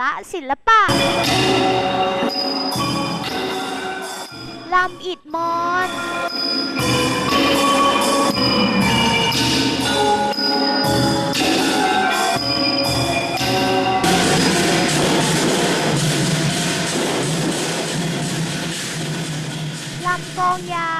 ระศิลปะลำอิดมอนลำกองยาว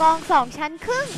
กองสองชั้นครึ่ง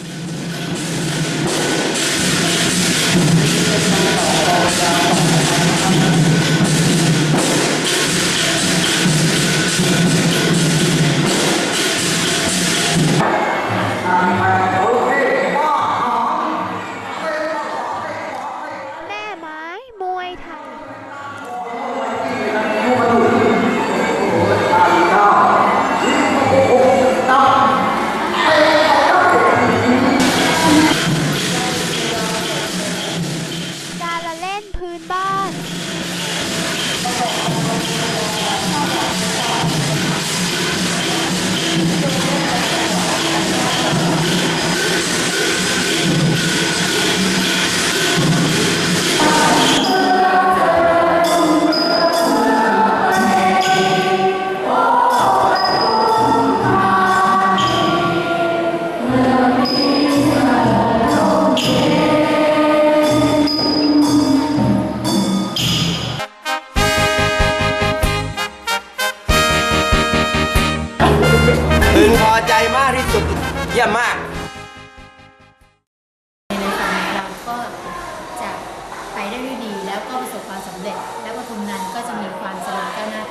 ก็จะไปได้ด้วยดี แล้วก็ประสบความสำเร็จ และปทุนนั้นก็จะมีความเจริญก้าวหน้า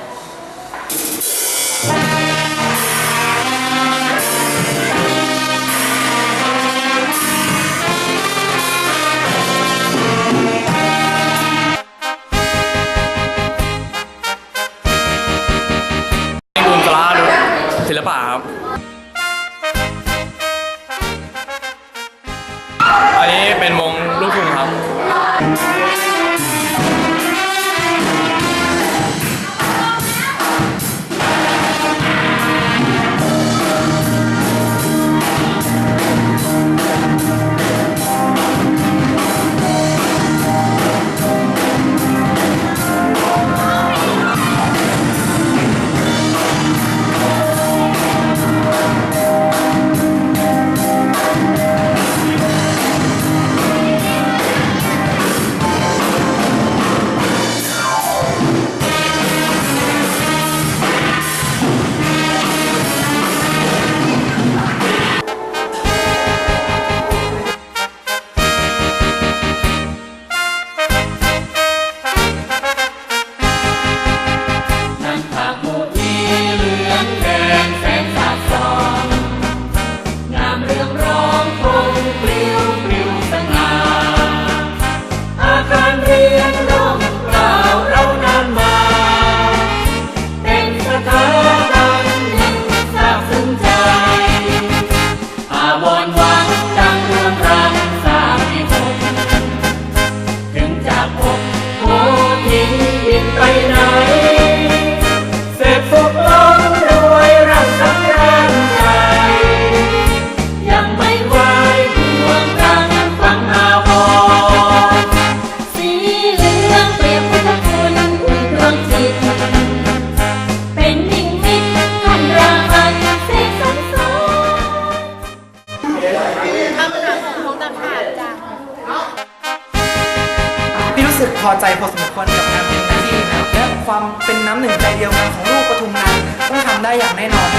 รู้สึกพอใจพอสมควรกับการเป็นหน้าที่นะและความเป็นน้ำหนึ่งใจเดียวกันของลูกปทุมนั้นต้องทำได้อย่างแน่นอน